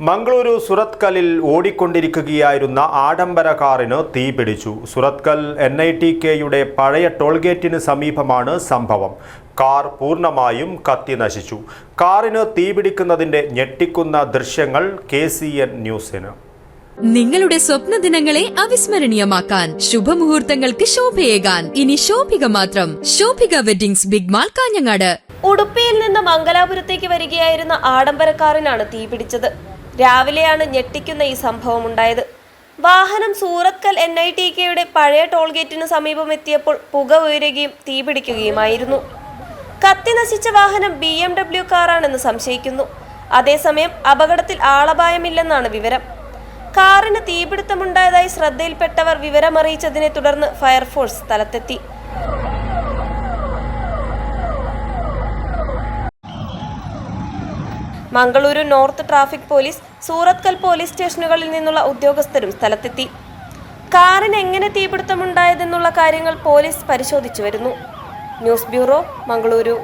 മംഗളൂരു സുറത്കലിൽ ഓടിക്കൊണ്ടിരിക്കുകയായിരുന്ന ആഡംബര കാറിന് തീപിടിച്ചു സുറത്കൽ എൻ ഐ ടി കെയുടെ പഴയ ടോൾഗേറ്റിന് സമീപമാണ് സംഭവം. കാർ പൂർണമായും കത്തി നശിച്ചു. കാറിന് തീപിടിക്കുന്നതിന്റെ ഞെട്ടിക്കുന്ന ദൃശ്യങ്ങൾ കെ സി എൻ ന്യൂസിന്. നിങ്ങളുടെ സ്വപ്ന ദിനങ്ങളെ അവിസ്മരണീയമാക്കാൻ ശുഭമുഹൂർത്തങ്ങൾക്ക് ശോഭയേകാൻ. ഇനി ശോഭിക മാത്രം. Shobhika weddings big mall Kanhangad. ഉടുപ്പിയിൽ നിന്ന് മംഗലാപുരത്തേക്ക് വരികയായിരുന്ന ആഡംബര കാറിനാണ് തീപിടിച്ചത് രാവിലെയാണ് ഞെട്ടിക്കുന്ന ഈ സംഭവം ഉണ്ടായത് വാഹനം സൂറത്കൽ എൻ ഐ ടി കെയുടെ പഴയ ടോൾഗേറ്റിന് സമീപം എത്തിയപ്പോൾ പുക ഉയരുകയും തീപിടിക്കുകയുമായിരുന്നു കത്തി നശിച്ച വാഹനം ബി എം ഡബ്ല്യു കാറാണെന്ന് സംശയിക്കുന്നു. അതേസമയം അപകടത്തിൽ ആളപായമില്ലെന്നാണ് വിവരം. കാറിന് തീപിടുത്തമുണ്ടായതായി ശ്രദ്ധയിൽപ്പെട്ടവർ വിവരമറിയിച്ചതിനെ തുടർന്ന് ഫയർഫോഴ്സ് സ്ഥലത്തെത്തി. Mangaluru north traffic police Surathkal police സ്റ്റേഷനുകളിൽ നിന്നുള്ള ഉദ്യോഗസ്ഥരും സ്ഥലത്തെത്തി. കാറിന് എങ്ങനെ തീപിടുത്തമുണ്ടായതെന്നുള്ള കാര്യങ്ങൾ പോലീസ് പരിശോധിച്ചു വരുന്നു. News bureau Mangaluru.